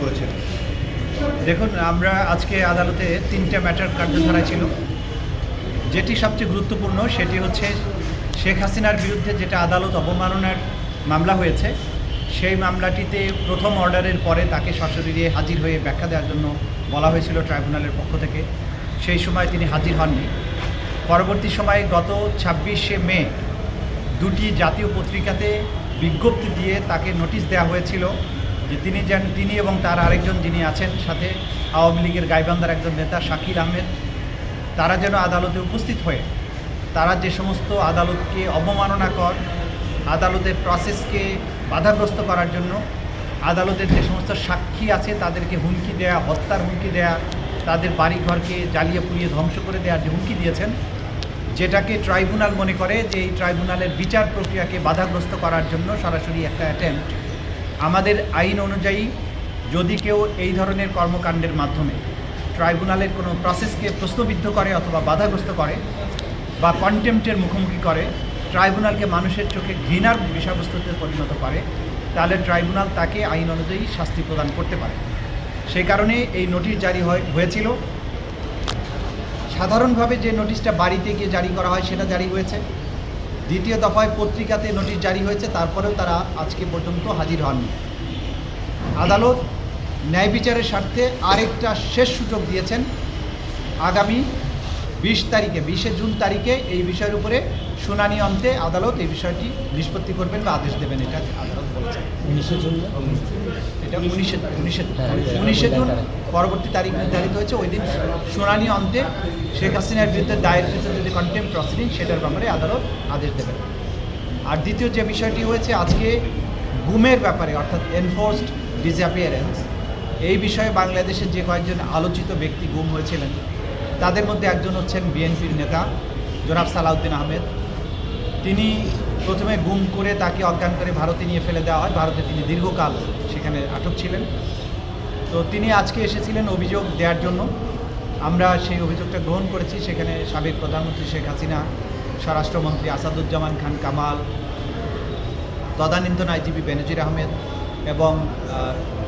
করেছেন। দেখুন, আমরা আজকে আদালতে তিনটা ম্যাটার কার্যধারা ছিল। যেটি সবচেয়ে গুরুত্বপূর্ণ সেটি হচ্ছে শেখ হাসিনার বিরুদ্ধে যেটা আদালত অবমাননার মামলা হয়েছে, সেই মামলাটিতে প্রথম অর্ডারের পরে তাকে সশরীরে হাজির হয়ে ব্যাখ্যা দেওয়ার জন্য বলা হয়েছিল ট্রাইব্যুনালের পক্ষ থেকে। সেই সময় তিনি হাজির হননি। পরবর্তী সময়ে গত ছাব্বিশে মে দুটি জাতীয় পত্রিকাতে বিজ্ঞপ্তি দিয়ে তাকে নোটিশ দেওয়া হয়েছিল যে তিনি যেন, তিনি এবং তার আরেকজন যিনি আছেন সাথে আওয়ামী লীগের গাইবান্ধার একজন নেতা শাকিল আহমেদ, তারা যেন আদালতে উপস্থিত হয়ে, তারা যে সমস্ত আদালতকে অবমাননা কর, আদালতের প্রসেসকে বাধাগ্রস্ত করার জন্য, আদালতের যে সমস্ত সাক্ষী আছে তাদেরকে হুমকি দেয়া, হত্যার হুমকি দেয়া, তাদের বাড়িঘরকে জ্বালিয়ে পুড়িয়ে ধ্বংস করে দেওয়ার যে হুমকি দিয়েছেন, যেটাকে ট্রাইব্যুনাল মনে করে যে এই ট্রাইব্যুনালের বিচার প্রক্রিয়াকে বাধাগ্রস্ত করার জন্য সরাসরি একটা অ্যাটেম্প আমাদের আইন অনুযায়ী যদি কেউ এই ধরনের কর্মকাণ্ডের মাধ্যমে ট্রাইব্যুনালের কোনো প্রসেসকে প্রশ্নবিদ্ধ করে অথবা বাধাগ্রস্ত করে বা কন্টেম্পটের মুখোমুখি করে, ট্রাইব্যুনালকে মানুষের চোখে ঘৃণার বিষয়বস্তুতে পরিণত করে, তাহলে ট্রাইব্যুনাল তাকে আইন অনুযায়ী শাস্তি প্রদান করতে পারে। সেই কারণে এই নোটিশ জারি হয়, হয়েছিল। সাধারণভাবে যে নোটিশটা বাড়িতে গিয়ে জারি করা হয়, সেটা জারি হয়েছে। দ্বিতীয় দফায় পত্রিকাতে নোটিশ জারি হয়েছে, তারপরেও তারা আজকে পর্যন্ত হাজির হননি। আদালত ন্যায় বিচারের স্বার্থে আরেকটা শেষ সুযোগ দিয়েছেন। আগামী বিশ তারিখে বিশে জুন তারিখে এই বিষয়ের উপরে শুনানি অন্তে আদালত এই বিষয়টি নিষ্পত্তি করবেন বা আদেশ দেবেন এটা আদালত বলেছেন। উনিশে জুন? এটা উনিশে উনিশে হ্যাঁ, উনিশে জুন পরবর্তী তারিখ নির্ধারিত হয়েছে ওই দিন শুনানি অন্তে শেখ হাসিনার বিরুদ্ধে দায়েরকৃত যদি কন্টেম প্রসিডিং সেটার ব্যাপারে আদালত আদেশ দেবেন। আর দ্বিতীয় যে বিষয়টি হয়েছে আজকে গুমের ব্যাপারে অর্থাৎ এনফোর্সড ডিসঅ্যাপিয়ারেন্স এই বিষয়ে বাংলাদেশের যে কয়েকজন আলোচিত ব্যক্তি গুম হয়েছিলেন তাদের মধ্যে একজন হচ্ছেন বিএনপির নেতা, জোনাব সালাউদ্দিন আহমেদ। তিনি প্রথমে গুম করে তাকে অজ্ঞান করে ভারতে নিয়ে ফেলে দেওয়া হয়। ভারতে তিনি দীর্ঘকাল সেখানে আটক ছিলেন। তো তিনি আজকে এসেছিলেন অভিযোগ দেওয়ার জন্য। আমরা সেই অভিযোগটা গ্রহণ করেছি। সেখানে সাবেক প্রধানমন্ত্রী শেখ হাসিনা, স্বরাষ্ট্রমন্ত্রী আসাদুজ্জামান খান কামাল, তদানীন্তন আইজিপি বেনজির আহমেদ এবং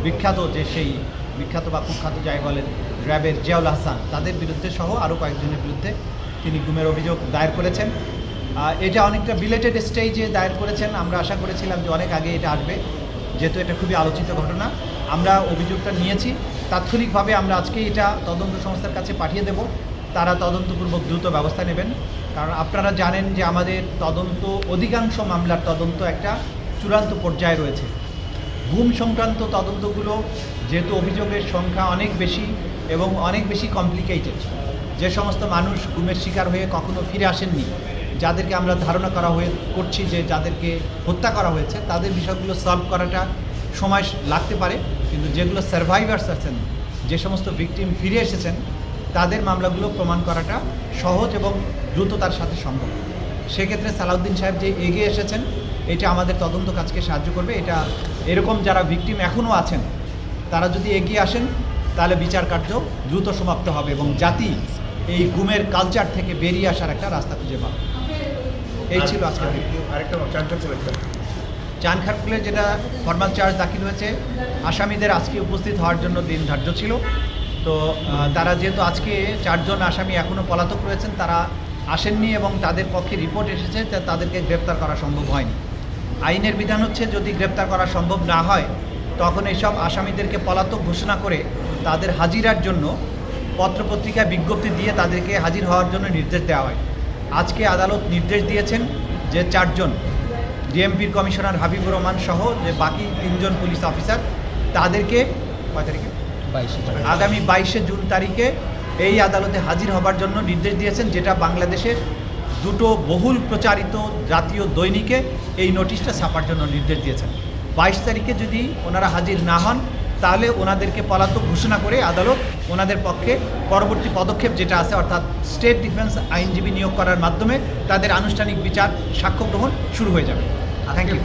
বিখ্যাত যে সেই বিখ্যাত বা কুখ্যাত যাই বলেন র্যাবের জিয়াউল হাসান, তাদের বিরুদ্ধে সহ আরও কয়েকজনের বিরুদ্ধে তিনি গুমের অভিযোগ দায়ের করেছেন। এটা অনেকটা বিলেটেড স্টেজে দায়ের করেছেন। আমরা আশা করেছিলাম যে অনেক আগে এটা আসবে। যেহেতু এটা খুবই আলোচিত ঘটনা, আমরা অভিযোগটা নিয়েছি। তাৎক্ষণিকভাবে আমরা আজকে এটা তদন্ত সংস্থার কাছে পাঠিয়ে দেব। তারা তদন্তপূর্বক দ্রুত ব্যবস্থা নেবেন। কারণ আপনারা জানেন যে আমাদের তদন্ত, অধিকাংশ মামলার তদন্ত একটা চূড়ান্ত পর্যায়ে রয়েছে। গুম সংক্রান্ত তদন্তগুলো, যেহেতু অভিযোগের সংখ্যা অনেক বেশি এবং অনেক বেশি কমপ্লিকেটেড যে সমস্ত মানুষ গুমের শিকার হয়ে কখনো ফিরে আসেননি, যাদেরকে আমরা ধারণা করা হয়ে, করছি যে যাদেরকে হত্যা করা হয়েছে, তাদের বিষয়গুলো সলভ করাটা সময় লাগতে পারে, কিন্তু যেগুলো সার্ভাইভার্স আছেন, যে সমস্ত ভিকটিম ফিরে এসেছেন, তাদের মামলাগুলো প্রমাণ করাটা সহজ এবং দ্রুততার সাথে সম্ভব। সেক্ষেত্রে সালাউদ্দিন সাহেব যে এগিয়ে এসেছেন, এটা আমাদের তদন্ত কাজকে সাহায্য করবে। এটা এরকম যারা ভিকটিম এখনও আছেন, তারা যদি এগিয়ে আসেন তাহলে বিচার কার্য দ্রুত সমাপ্ত হবে এবং জাতি এই গুমের কালচার থেকে বেরিয়ে আসার একটা রাস্তা খুঁজে পাবে। এই ছিল আজকে আরেকটা একটা চানখারপুলে যেটা ফর্মাল চার্জ দাখিল হয়েছে আসামিদের আজকে উপস্থিত হওয়ার জন্য দিন ধার্য ছিল। তো তারা যেহেতু আজকে চারজন আসামি এখনও পলাতক রয়েছেন তারা আসেননি এবং তাদের পক্ষে রিপোর্ট এসেছে তাদেরকে গ্রেপ্তার করা সম্ভব হয়নি। আইনের বিধান হচ্ছে যদি গ্রেপ্তার করা সম্ভব না হয় তখন এইসব আসামিদেরকে পলাতক ঘোষণা করে তাদের হাজিরার জন্য পত্রপত্রিকায় বিজ্ঞপ্তি দিয়ে তাদেরকে হাজির হওয়ার জন্য নির্দেশ দেওয়া হয়। আজকে আদালত নির্দেশ দিয়েছেন যে চারজন ডিএমপির কমিশনার হাবিবুর রহমান সহ যে বাকি তিনজন পুলিশ অফিসার তাদেরকে কয় তারিখে? বাইশে আগামী বাইশে জুন তারিখে এই আদালতে হাজির হবার জন্য নির্দেশ দিয়েছেন যেটা বাংলাদেশের দুটো বহুল প্রচারিত জাতীয় দৈনিকে এই নোটিশটা ছাপার জন্য নির্দেশ দিয়েছেন। বাইশ তারিখে যদি ওনারা হাজির না হন, তাহলে ওনাদেরকে পলাতক ঘোষণা করে আদালত ওনাদের পক্ষে পরবর্তী পদক্ষেপ যেটা আছে, অর্থাৎ স্টেট ডিফেন্স আইনজীবী নিয়োগ করার মাধ্যমে তাদের আনুষ্ঠানিক বিচার, সাক্ষ্য গ্রহণ শুরু হয়ে যাবে। Thank you